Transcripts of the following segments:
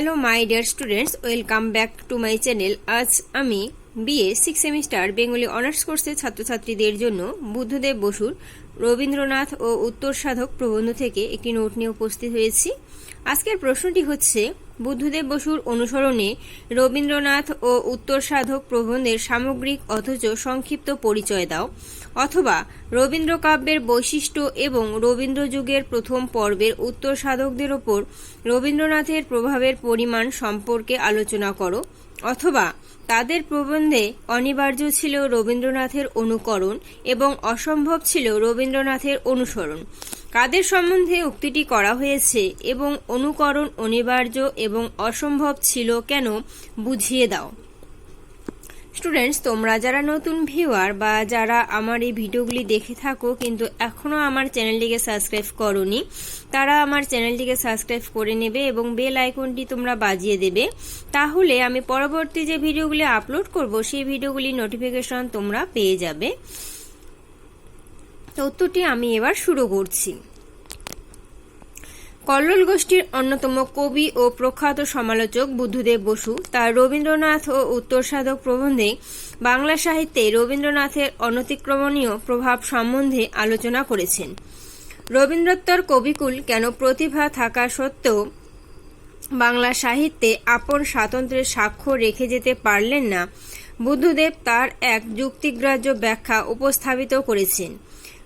Hello my dear students welcome back to my channel আজ আমি BA six semester Bengali honours কোর্সের ছাত্রছাত্রীদের জন্য বুদ্ধদেব বসুর রবীন্দ্রনাথ ও উত্তর সাধক প্রবন্ধ থেকে একটি নোট নিয়ে উপস্থিত হয়েছি। আজকের প্রশ্নটি হচ্ছে বুদ্ধদেব বসুর অনুসরণে রবীন্দ্রনাথ ও উত্তর সাধক প্রবন্ধের সামগ্রিক অথচ সংক্ষিপ্ত পরিচয় দাও। অথবা রবীন্দ্র কাব্যের বৈশিষ্ট্য এবং রবীন্দ্র যুগের প্রথম পর্বের উত্তর সাধকদের ওপর রবীন্দ্রনাথের প্রভাবের পরিমাণ সম্পর্কে আলোচনা করো। অথবা তাদের প্রবন্ধে অনিবার্য ছিল রবীন্দ্রনাথের অনুকরণ এবং অসম্ভব ছিল রবীন্দ্রনাথের অনুসরণ। কাদের সম্বন্ধে উক্তিটি করা হয়েছে এবং অনুকরণ অনিবার্য এবং অসম্ভব ছিল কেন, বুঝিয়ে দাও। স্টুডেন্টস তোমরা যারা নতুন ভিউয়ার বা যারা আমার এই ভিডিওগুলি দেখে থাকো কিন্তু এখনও আমার চ্যানেলটিকে সাবস্ক্রাইব করনি, তারা আমার চ্যানেলটিকে সাবস্ক্রাইব করে নেবে এবং বেল আইকনটি তোমরা বাজিয়ে দেবে। তাহলে আমি পরবর্তী যে ভিডিওগুলি আপলোড করব, সেই ভিডিওগুলি নোটিফিকেশন তোমরা পেয়ে যাবে। তো উত্তরটি আমি এবার শুরু করছি। কল্লোল গোষ্ঠীর অন্যতম কবি ও প্রখ্যাত সমালোচক বুদ্ধদেব বসু, তার রবীন্দ্রনাথ ও উত্তর সাধক প্রবন্ধে বাংলা সাহিত্যে রবীন্দ্রনাথের অনতিক্রমণীয় প্রভাব সম্বন্ধে আলোচনা করেছেন। রবীন্দ্রোত্তর কবিকুল কেন প্রতিভা থাকা সত্ত্বেও বাংলা সাহিত্যে আপন স্বাতন্ত্র্যের স্বাক্ষর রেখে যেতে পারলেন না, বুদ্ধদেব তার এক যুক্তিগ্রাহ্য ব্যাখ্যা উপস্থাপিত করেছেন।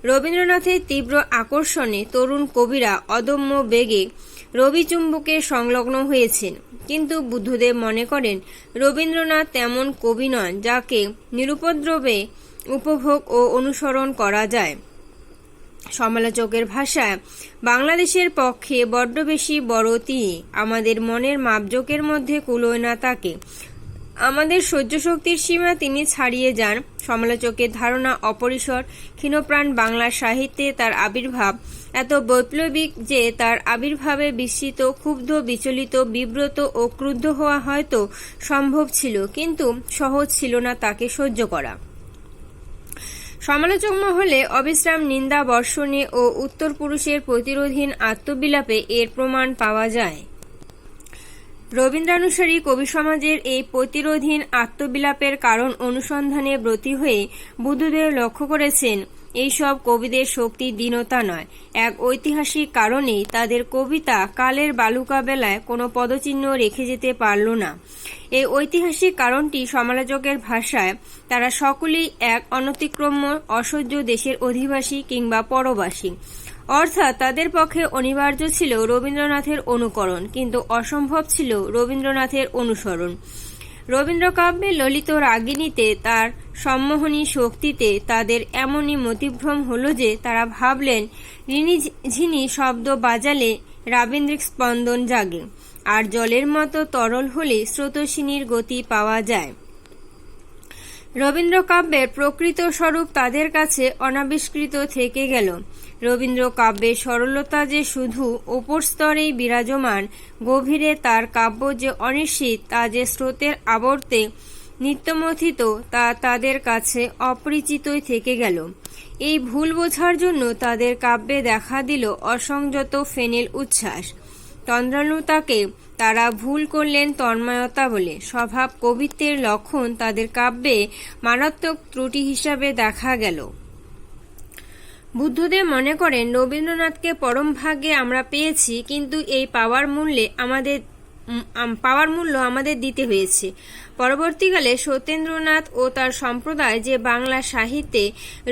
রবীন্দ্রনাথের তীব্র আকর্ষণে তরুণ কবিরা অদম্য বেগে রবিচুম্বকে সংলগ্ন হয়েছেন। কিন্তু বুদ্ধদেব মনে করেন, রবীন্দ্রনাথ তেমন কবি নন যাকে নিরুপদ্রবে উপভোগ ও অনুসরণ করা যায়। সমালোচকের ভাষায়, বাংলাদেশের পক্ষে বড্ড বেশি বড় তিনি। আমাদের মনের মাপজোকের মধ্যে কুলোয় না তাকে। আমাদের সহ্য শক্তির সীমা তিনি ছাড়িয়ে যান। সমালোচকের ধারণা অপরিসর। ক্ষীণপ্রাণ বাংলা সাহিত্যে তার আবির্ভাব। এত বৈপ্লবিক যে তার আবির্ভাবে বিস্মিত ক্ষুব্ধ, বিচলিত, বিব্রত ও ক্রুদ্ধ হওয়া হয়তো সম্ভব ছিল, কিন্তু সহজ ছিল না তাকে সহ্য করা। সমালোচক মহলে অবিশ্রাম, নিন্দা, বর্ষণে ও উত্তর পুরুষের প্রতিরোধীন আত্মবিলাপে এর প্রমাণ পাওয়া যায়। রবীন্দ্রানুসারী কবি সমাজের এই প্রতিরোধীন আত্মবিলাপের কারণ অনুসন্ধানে ব্রতী হয়ে বুদ্ধদেব লক্ষ্য করেছেন, এইসব কবিদের শক্তি দীনতা নয়। এক ঐতিহাসিক কারণেই তাদের কবিতা কালের বালুকা বেলায় কোনো পদচিহ্ন রেখে যেতে পারল না। এই ঐতিহাসিক কারণটি সমালোচকের ভাষায় তারা সকলেই এক অনতিক্রম্য, অসহ্য দেশের অধিবাসী কিংবা পরবাসী। অর্থাৎ তাদের পক্ষে অনিবার্য ছিল রবীন্দ্রনাথের অনুকরণ, কিন্তু অসম্ভব ছিল রবীন্দ্রনাথের অনুসরণ। রবীন্দ্র কাব্যে ললিত রাগিনীতে তার সম্মোহনী শক্তিতে তাদের এমনই মতিভ্রম হল যে তারা ভাবলেন ঋণী ঝিনি শব্দ বাজালে রাবীন্দ্রিক স্পন্দন জাগে, আর জলের মতো তরল হলে স্রোতসিনীর গতি পাওয়া যায়। রবীন্দ্র কাব্যের প্রকৃত স্বরূপ তাদের কাছে অনাবিষ্কৃত থেকে গেল। রবীন্দ্র কাব্যের সরলতা যে শুধু ওপর স্তরেই বিরাজমান, গভীরে তার কাব্য যে অনিশ্চিত, তা যে স্রোতের আবর্তে নিত্যমথিত, তা তাদের কাছে অপরিচিতই থেকে গেল। এই ভুল বোঝার জন্য তাদের কাব্যে দেখা দিল অসংযত ফেনেল উচ্ছ্বাস। তন্দ্রালুতাকে তারা ভুল করলেন তন্ময়তা বলে। স্বভাব কবিত্বের লক্ষণ তাদের কাব্যে মারাত্মক ত্রুটি হিসাবে দেখা গেল। বুদ্ধদেব মনে করেন, রবীন্দ্রনাথকে পরম ভাগ্যে আমরা পেয়েছি, কিন্তু এই পাওয়ার মূল্যে আমাদের পাওয়ার মূল্য আমাদের দিতে হয়েছে। পরবর্তীকালে সত্যেন্দ্রনাথ ও তার সম্প্রদায় যে বাংলা সাহিত্যে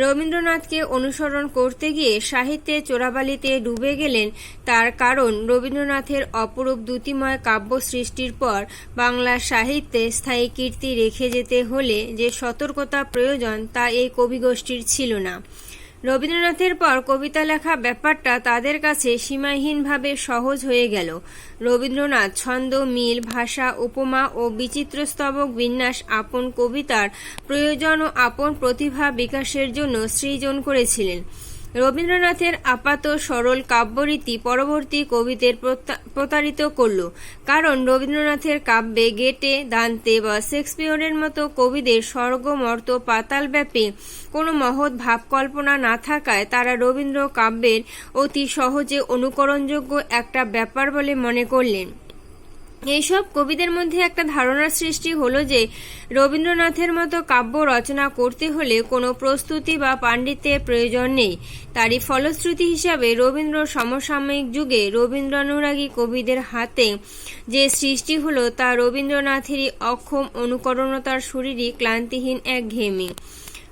রবীন্দ্রনাথকে অনুসরণ করতে গিয়ে সাহিত্যে চোরাবালিতে ডুবে গেলেন, তার কারণ রবীন্দ্রনাথের অপরূপ দ্যুতিময় কাব্য সৃষ্টির পর বাংলা সাহিত্যে স্থায়ী কীর্তি রেখে যেতে হলে যে সতর্কতা প্রয়োজন তা এই কবিগোষ্ঠীর ছিল না। রবীন্দ্রনাথের পর কবিতা লেখা ব্যাপারটা তাদের কাছে সীমাহীনভাবে সহজ হয়ে গেল। রবীন্দ্রনাথ ছন্দ, মিল, ভাষা, উপমা ও বিচিত্র স্তবক বিন্যাস আপন কবিতার প্রয়োজন ও আপন প্রতিভা বিকাশের জন্য সৃজন করেছিলেন। রবীন্দ্রনাথের আপাত সরল কাব্যরীতি পরবর্তী কবিদের প্রতারিত করল। কারণ রবীন্দ্রনাথের কাব্যে গেটে, দান্তে বা শেক্সপিয়রের মতো কবিদের স্বর্গ মর্ত পাতাল ব্যাপী কোনো মহৎ ভাবকল্পনা না থাকায় তারা রবীন্দ্র কাব্যের অতি সহজে অনুকরণযোগ্য একটা ব্যাপার বলে মনে করলেন। এইসব কবিদের মধ্যে একটা ধারণার সৃষ্টি হলো যে রবীন্দ্রনাথের মতো কাব্য রচনা করতে হলে কোনো প্রস্তুতি বা পাণ্ডিত্যের প্রয়োজন নেই। তারই ফলশ্রুতি হিসাবে রবীন্দ্র সমসাময়িক যুগে রবীন্দ্রানুরাগী কবিদের হাতে যে সৃষ্টি হলো তা রবীন্দ্রনাথেরই অক্ষম অনুকরণতার শরীরই ক্লান্তিহীন এক ঘেমি।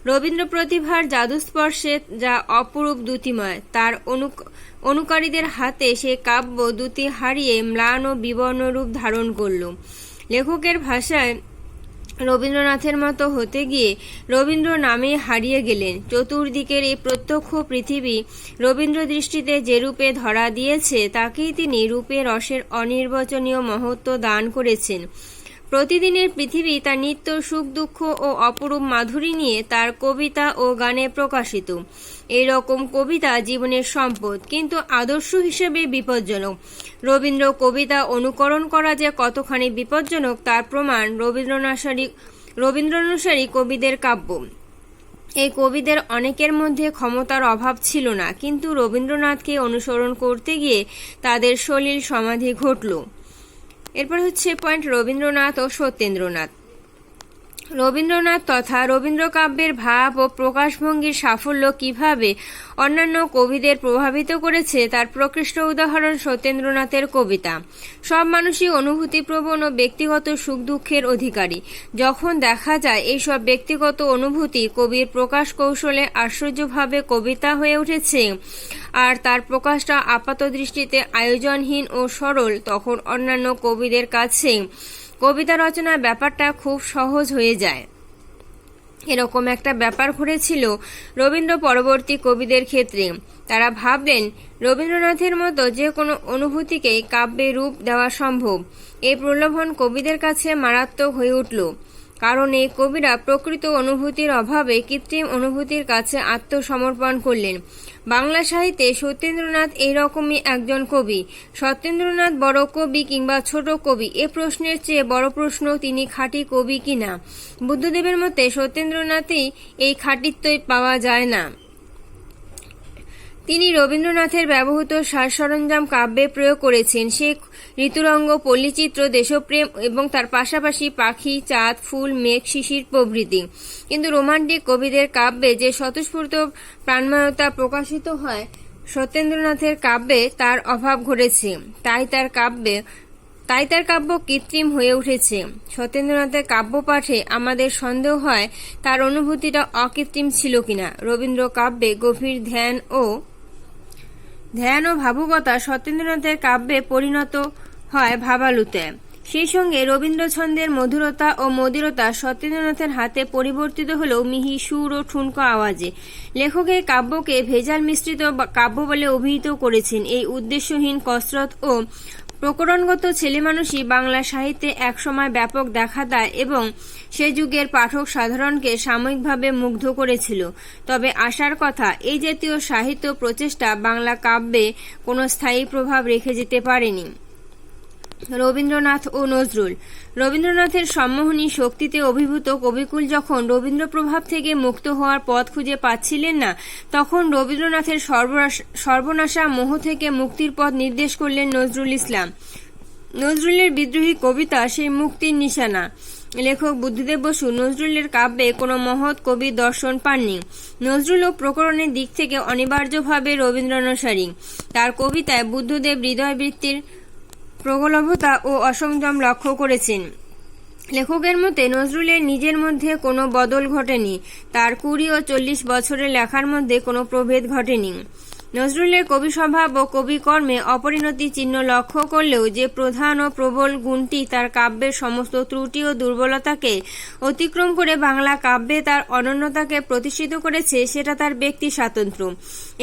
রবীন্দ্র প্রতিভার জাদুস্পর্শে যা অপরূপ দ্যুতিময়, তার অনু অনুকারীদের হাতে সে কাব্য দ্যুতি হারিয়ে ম্লান ও বিবর্ণ রূপ ধারণ করল। লেখকের ভাষায় রবীন্দ্রনাথের মতো হতে গিয়ে রবীন্দ্র নামে হারিয়ে গেলেন। চতুর্দিকের এই প্রত্যক্ষ পৃথিবী রবীন্দ্র দৃষ্টিতে যে রূপে ধরা দিয়েছে, তাকেই তিনি রূপে রসের অনির্বচনীয় মহত্ব দান করেছেন। প্রতিদিনের পৃথিবী তার নিত্য সুখ দুঃখ ও অপরূপ মাধুরী নিয়ে তার কবিতা ও গানে প্রকাশিত। এই রকম কবিতা জীবনের সম্পদ, কিন্তু আদর্শ হিসেবে বিপজ্জনক। রবীন্দ্র কবিতা অনুকরণ করা যে কতখানি বিপজ্জনক, তার প্রমাণ রবীন্দ্রনাশারী রবীন্দ্রানুসারী কবিদের কাব্য। এই কবিদের অনেকের মধ্যে ক্ষমতার অভাব ছিল না, কিন্তু রবীন্দ্রনাথকে অনুসরণ করতে গিয়ে তাদের সলিল সমাধি ঘটল। এরপর হচ্ছে পয়েন্ট রবীন্দ্রনাথ ও সত্যেন্দ্রনাথ। রবীন্দ্রনাথ তথা রবীন্দ্র কাব্যের ভাব ও প্রকাশভঙ্গির সাফল্য কীভাবে অন্যান্য কবিদের প্রভাবিত করেছে তার প্রকৃষ্ট উদাহরণ সত্যেন্দ্রনাথের কবিতা। সব মানুষই অনুভূতিপ্রবণ ও ব্যক্তিগত সুখ দুঃখের অধিকারী। যখন দেখা যায় এইসব ব্যক্তিগত অনুভূতি, কবির প্রকাশ কৌশলে আশ্চর্যভাবে কবিতা হয়ে উঠেছে আর তার প্রকাশটা আপাত দৃষ্টিতে আয়োজনহীন ও সরল, তখন অন্যান্য কবিদের কাছে কবিতা রচনার ব্যাপারটা খুব সহজ হয়ে যায়। এরকম একটা ব্যাপার ঘটেছিল রবীন্দ্র পরবর্তী কবিদের ক্ষেত্রে। তারা ভাবলেন, রবীন্দ্রনাথের মতো যে কোনো অনুভূতিকেই কাব্যে রূপ দেওয়া সম্ভব। এই প্রলোভন কবিদের কাছে মারাত্মক হয়ে উঠল। কারণ এই কবিরা প্রকৃত অনুভূতির অভাবে কৃত্রিম অনুভূতির কাছে আত্মসমর্পণ করলেন। বাংলা সাহিত্যে সত্যেন্দ্রনাথ এইরকমই একজন কবি। সত্যেন্দ্রনাথ বড় কবি কিংবা ছোট কবি, এ প্রশ্নের চেয়ে বড় প্রশ্ন তিনি খাঁটি কবি কিনা? বুদ্ধদেবের মতে সত্যেন্দ্রনাথেই এই খাঁটিত্বই পাওয়া যায় না। তিনি রবীন্দ্রনাথের ব্যবহৃত সাজ সরঞ্জাম কাব্যে প্রয়োগ করেছেন। সে ঋতুরঙ্গ পল্লীচিত্র, দেশপ্রেম এবং তার পাশাপাশি পাখি, চাঁদ, ফুল, মেঘ, শিশির প্রভৃতি। কিন্তু রোমান্টিক কবিদের কাব্যে যে স্বতঃস্ফূর্ত প্রাণময়তা প্রকাশিত হয়, সত্যেন্দ্রনাথের কাব্যে তার অভাব ঘটেছে। তাই তার কাব্যে, তাই তার কাব্য কৃত্রিম হয়ে উঠেছে। সত্যেন্দ্রনাথের কাব্য পাঠে আমাদের সন্দেহ হয়, তার অনুভূতিটা অকৃত্রিম ছিল কিনা। রবীন্দ্র কাব্যে গভীর ধ্যান ও ধ্যান ও ভাবুকতা সত্যেন্দ্রনাথের কাব্যে পরিণত হয় ভাবালুতে। সেই সঙ্গে রবীন্দ্র ছন্দের মধুরতা ও মদিরতা সত্যেন্দ্রনাথের হাতে পরিবর্তিত হলেও মিহি সুর ও ঠুনকো আওয়াজে। লেখক এই কাব্যকে ভেজাল মিশ্রিত কাব্য বলে অভিহিত করেছেন। এই উদ্দেশ্যহীন কসরত ও প্রকরণগত ছেলে মানুষই বাংলা সাহিত্যে একসময় ব্যাপক দেখা দেয় এবং সে যুগের পাঠক সাধারণকে সাময়িকভাবে মুগ্ধ করেছিল। তবে আশার কথা, এই জাতীয় সাহিত্য প্রচেষ্টা বাংলা কাব্যে কোনো স্থায়ী প্রভাব রেখে যেতে পারেনি। রবীন্দ্রনাথ ও নজরুল। রবীন্দ্রনাথের সম্মোহনী শক্তিতে অভিভূত কবিকুল যখন রবীন্দ্র প্রভাব থেকে মুক্ত হওয়ার পথ খুঁজে পাচ্ছিলেন না, তখন রবীন্দ্রনাথের সর্বনাশা মোহ থেকে মুক্তির পথ নির্দেশ করলেন নজরুল ইসলাম। নজরুলের বিদ্রোহী কবিতা সেই মুক্তির নিশানা। লেখক বুদ্ধিদেব বসু নজরুলের কাব্যে কোনো মহৎ কবির দর্শন পাননি। নজরুল ও প্রকরণের দিক থেকে অনিবার্যভাবে রবীন্দ্রানুসারী তার কবিতায় বুদ্ধদেব হৃদয়বৃত্তির প্রগলভতা ও অসংযম লক্ষ্য করেছেন। লেখকের মতে, নজরুলের নিজের মধ্যে কোনো বদল ঘটেনি। তার কুড়ি ও চল্লিশ বছরের লেখার মধ্যে কোনো প্রভেদ ঘটেনি। নজরুলের কবি স্বভাব ও কবিকর্মে অপরিণতি চিহ্ন লক্ষ্য করলেও যে প্রধান ও প্রবল গুণটি তার কাব্যের সমস্ত ত্রুটি ও দুর্বলতাকে অতিক্রম করে বাংলা কাব্যে তার অনন্যতাকে প্রতিষ্ঠিত করেছে, সেটা তার ব্যক্তি স্বাতন্ত্র্য।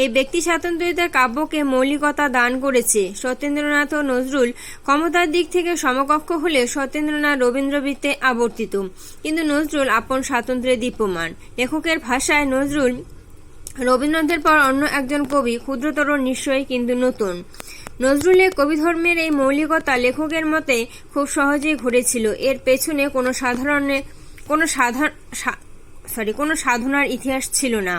এই ব্যক্তি স্বাতন্ত্র্য তার কাব্যকে মৌলিকতা দান করেছে। সত্যেন্দ্রনাথ ও নজরুল ক্ষমতার দিক থেকে সমকক্ষ হলে সত্যেন্দ্রনাথ রবীন্দ্রবৃত্তে আবর্তিত। কিন্তু নজরুল আপন স্বাতন্ত্র্যে দীপ্যমান লেখকের ভাষায় নজরুল রবীন্দ্রনাথের পর অন্য একজন কবি, ক্ষুদ্রতর নিশ্চয়ই কিন্তু নতুন। নজরুলের কবিধর্মের এই মৌলিকতা লেখকের মতে খুব সহজেই ঘটেছিল এর পেছনে কোনো সাধারণের কোনো সাধারণ সরি কোনো সাধনার ইতিহাস ছিল না।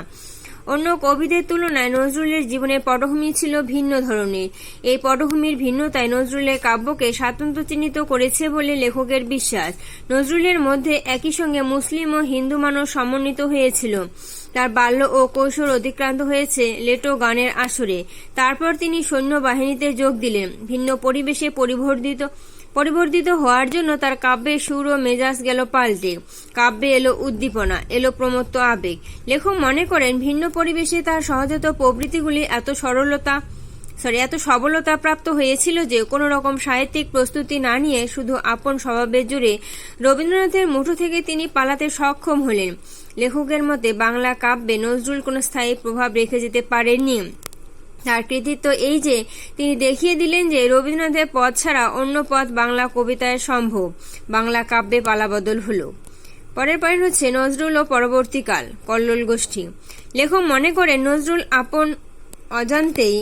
অন্য কবিদের তুলনায় নজরুলের জীবনের পটভূমি ছিল ভিন্ন ধরনের। এই পটভূমির ভিন্নতায় নজরুলের কাব্যকে স্বাতন্ত্র চিহ্নিত করেছে বলে লেখকের বিশ্বাস। নজরুলের মধ্যে একই সঙ্গে মুসলিম ও হিন্দু মানুষ সমন্বিত হয়েছিল। তার বাল্য ও কৈশোর অতিক্রান্ত হয়েছে লেটো গানের আসরে। তারপর তিনি সৈন্যবাহিনীতে যোগ দিলেন। ভিন্ন পরিবেশে পরিবর্তিত পরিবর্তিত হওয়ার জন্য তার কাব্যের সুর ও মেজাজ গেল পাল্টে। কাব্যে এলো উদ্দীপনা, এলো প্রমত্ত আবেগ। লেখক মনে করেন, ভিন্ন পরিবেশে তার সহজাত প্রবৃত্তিগুলি এত সরলতা সরি এত সবলতা প্রাপ্ত হয়েছিল যে কোনো রকম সাহিত্যিক প্রস্তুতি না নিয়ে শুধু আপন স্বভাবের জুড়ে রবীন্দ্রনাথের মুঠো থেকে তিনি পালাতে সক্ষম হলেন। লেখকের মতে, বাংলা কাব্যে নজরুল কোনো স্থায়ী প্রভাব রেখে যেতে পারেননি। তার কৃতিত্ব এই যে, তিনি দেখিয়ে দিলেন যে রবীন্দ্রনাথের পথ ছাড়া অন্য পথ বাংলা কবিতায় সম্ভব। বাংলা কাব্যে পালাবদল হলো। পরের পয়েন্ট হচ্ছে নজরুল ও পরবর্তীকাল, কল্লোল গোষ্ঠী। লেখক মনে করেন নজরুল আপন অজান্তেই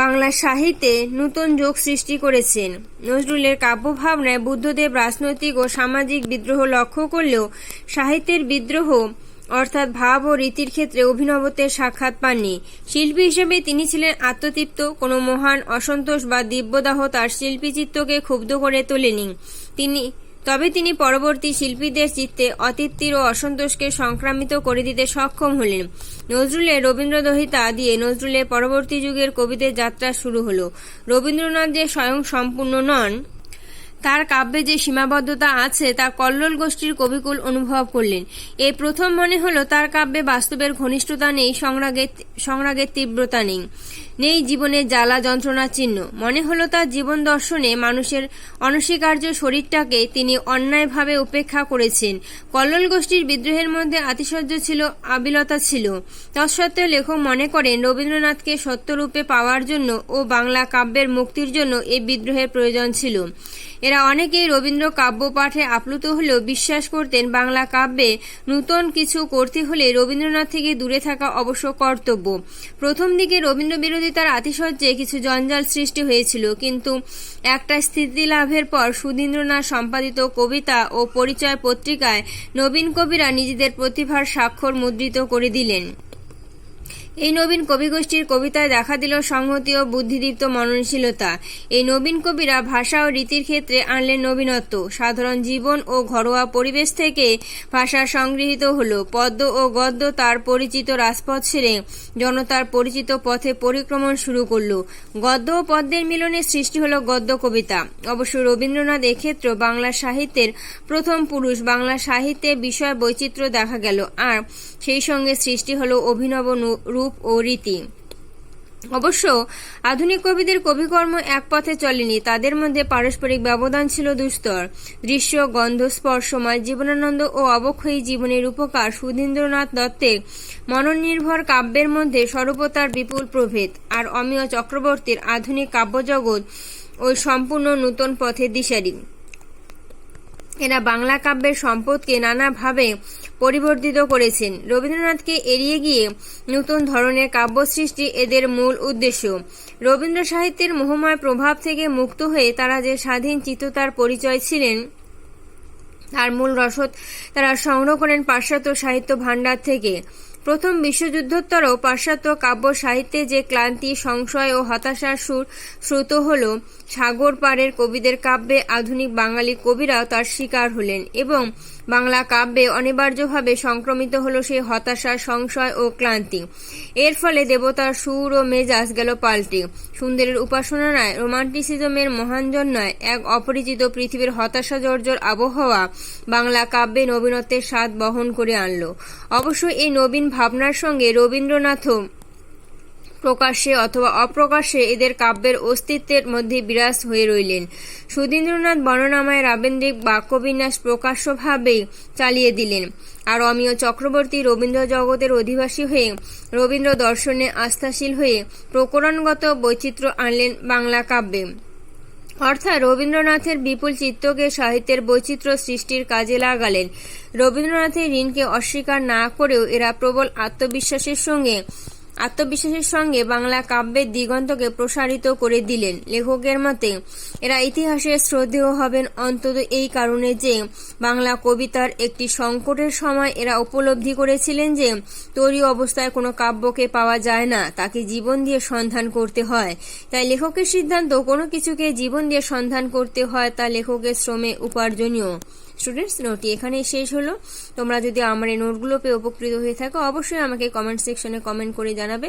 বাংলা সাহিত্যে নূতন যোগ সৃষ্টি করেছেন। নজরুলের কাব্যভাবনায় বুদ্ধদেব রাজনৈতিক ও সামাজিক বিদ্রোহ লক্ষ্য করলেও সাহিত্যের বিদ্রোহ অর্থাৎ ভাব ও রীতির ক্ষেত্রে অভিনবত্বের সাক্ষাৎ পাননি। শিল্পী হিসেবে তিনি ছিলেন আত্মতৃপ্ত, কোনো মহান অসন্তোষ বা দিব্যদাহ তার শিল্পী চিত্তকে ক্ষুব্ধ করে তোলেনি। তিনি, তবে তিনি পরবর্তী শিল্পীদের চিত্তে অতৃপ্তির ও অসন্তোষকে সংক্রামিত করে দিতে সক্ষম হলেন। নজরুলের রবীন্দ্রদহিতা দিয়ে নজরুলের পরবর্তী যুগের কবিদের যাত্রা শুরু হলো। রবীন্দ্রনাথ যে স্বয়ং সম্পূর্ণ নন তার কাব্যে যে সীমাবদ্ধতা আছে, তা কল্লোল গোষ্ঠীর কবিকুল অনুভব করলেন। এই প্রথম মনে হলো, তার কাব্যে বাস্তবের ঘনিষ্ঠতা নেই সংরাগের সংরাগের তীব্রতা নেই। নেই জীবনে জ্বালা যন্ত্রণার চিহ্ন। মনে হলো তার জীবন দর্শনে মানুষের অনস্বীকার্য শরীরটাকে তিনি অন্যায়ভাবে উপেক্ষা করেছেন। কল্লোল গোষ্ঠীর বিদ্রোহের মধ্যে আতিশয্য ছিল, আবিলতা ছিল। তৎসত্ত্বেও লেখক মনে করেন, রবীন্দ্রনাথকে সত্যরূপে পাওয়ার জন্য ও বাংলা কাব্যের মুক্তির জন্য এই বিদ্রোহের প্রয়োজন ছিল। এরা অনেকেই রবীন্দ্র কাব্য পাঠে আপ্লুত হলেও বিশ্বাস করতেন বাংলা কাব্যে নূতন কিছু করতে হলে রবীন্দ্রনাথ থেকে দূরে থাকা অবশ্য কর্তব্য। প্রথম দিকে রবীন্দ্র বিরোধিতার আতিশয্যে কিছু জঞ্জাল সৃষ্টি হয়েছিল, কিন্তু একটা স্থিতি লাভের পর সুধীন্দ্রনাথ সম্পাদিত কবিতা ও পরিচয় পত্রিকায় নবীন কবিরা নিজেদের প্রতিভার স্বাক্ষর মুদ্রিত করে দিলেন। এই নবীন কবিগোষ্ঠীর কবিতায় দেখা দিল সংহতি ও বুদ্ধিদীপ্ত মননশীলতা। এই নবীন কবিরা ভাষা ও রীতির ক্ষেত্রে আনলেন নবীনত্ব। সাধারণ জীবন ও ঘরোয়া পরিবেশ থেকে ভাষা সংগৃহীত হল। পদ্ম ও গদ্য তার পরিচিত রাজপথ ছেড়ে জনতার পরিচিত পথে পরিক্রমণ শুরু করল। গদ্য ও পদ্মের মিলনে সৃষ্টি হল গদ্য কবিতা। অবশ্য রবীন্দ্রনাথ এক্ষেত্রে বাংলা সাহিত্যের প্রথম পুরুষ বাংলা সাহিত্যে বিষয় বৈচিত্র্য দেখা গেল। আর সেই সঙ্গে সৃষ্টি হল অভিনব রূপ রূপ ও রীতি। অবশ্য আধুনিক কবিদের কবিকর্ম এক পথে চলেনি, তাদের মধ্যে পারস্পরিক ব্যবধান ছিল দুস্তর। দৃশ্য, গন্ধ স্পর্শময় জীবনানন্দ ও অবক্ষয়ী জীবনের উপকার সুধীন্দ্রনাথ দত্তের মননির্ভর কাব্যের মধ্যে স্বরূপতার বিপুল প্রভেদ। আর অমিয় চক্রবর্তীর আধুনিক কাব্যজগৎ ওই সম্পূর্ণ নূতন পথের দিশারি। এরা বাংলা কাব্যের সম্পদকে নানাভাবে পরিবর্তিত করেছেন। রবীন্দ্রনাথকে এড়িয়ে গিয়ে নতুন ধরনের কাব্য সৃষ্টি এদের মূল উদ্দেশ্য। রবীন্দ্র সাহিত্যের মোহময় প্রভাব থেকে মুক্ত হয়ে তারা যে স্বাধীন চিত্ততার পরিচয় ছিলেন, তার মূল রসদ তারা সংগ্রহ করেন পাশ্চাত্য সাহিত্য ভাণ্ডার থেকে। প্রথম বিশ্বযুদ্ধোত্তর পাশ্চাত্য কাব্য সাহিত্যে যে ক্লান্তি, সংশয় ও হতাশার সুর শ্রুত হল, সাগর পাড়ের কবিদের কাব্যে আধুনিক বাঙালি কবিরাও তার শিকার হলেন এবং বাংলা কাব্যে অনিবার্যভাবে সংক্রমিত হল সেই হতাশা, সংশয় ও ক্লান্তি। এর ফলে দেবতার সুর ও মেজাজ গেল পাল্টে। সুন্দরের উপাসনায় রোমান্টিসিজমের মহানজন্যায় এক অপরিচিত পৃথিবীর হতাশা জর্জর আবহাওয়া বাংলা কাব্যে নবীনত্বের স্বাদ বহন করে আনলো। অবশ্য এই নবীন ভাবনার সঙ্গে রবীন্দ্রনাথও প্রকাশ্যে অথবা অপ্রকাশ্যে এদের কাব্যের অস্তিত্বের মধ্যে বিরাজ হয়ে রইলেন। সুধীন্দ্রনাথ বর্ণনামায় রাবেন্দ্রিক বাক্যবিন্যাস প্রকাশ্যভাবেই চালিয়ে দিলেন। আর অমিয় চক্রবর্তী রবীন্দ্র জগতের অধিবাসী হয়ে রবীন্দ্র দর্শনে আস্থাশীল হয়ে প্রকরণগত বৈচিত্র্য আনলেন বাংলা কাব্যে। অর্থাৎ রবীন্দ্রনাথের বিপুল চিত্তকে সাহিত্যের বৈচিত্র্য সৃষ্টির কাজে লাগালেন। রবীন্দ্রনাথের ঋণকে অস্বীকার না করেও এরা প্রবল আত্মবিশ্বাসের সঙ্গে আত্মবিশ্বাসের সঙ্গে বাংলা কাব্যের দিগন্তকে প্রসারিত করে দিলেন। লেখকের মতে, এরা ইতিহাসের শ্রদ্ধেয় হবেন অন্তত এই কারণে যে বাংলা কবিতার একটি সংকটের সময় এরা উপলব্ধি করেছিলেন যে তৈরি অবস্থায় কোনো কাব্যকে পাওয়া যায় না, তাকে জীবন দিয়ে সন্ধান করতে হয়। তাই লেখকের সিদ্ধান্ত কোনো কিছুকে জীবন দিয়ে সন্ধান করতে হয় তা লেখকের শ্রমে উপার্জনীয়। স্টুডেন্টস নোটটি এখানে শেষ হলো। তোমরা যদি আমার এই নোটগুলো পেয়ে উপকৃত হয়ে থাকো, অবশ্যই আমাকে কমেন্ট সেকশনে কমেন্ট করে জানাবে।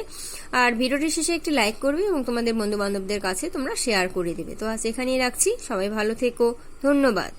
আর ভিডিওটির শেষে একটি লাইক করবে এবং তোমাদের বন্ধুবান্ধবদের কাছে তোমরা শেয়ার করে দেবে। তো আজ এখানেই রাখছি। সবাই ভালো থেকো। ধন্যবাদ।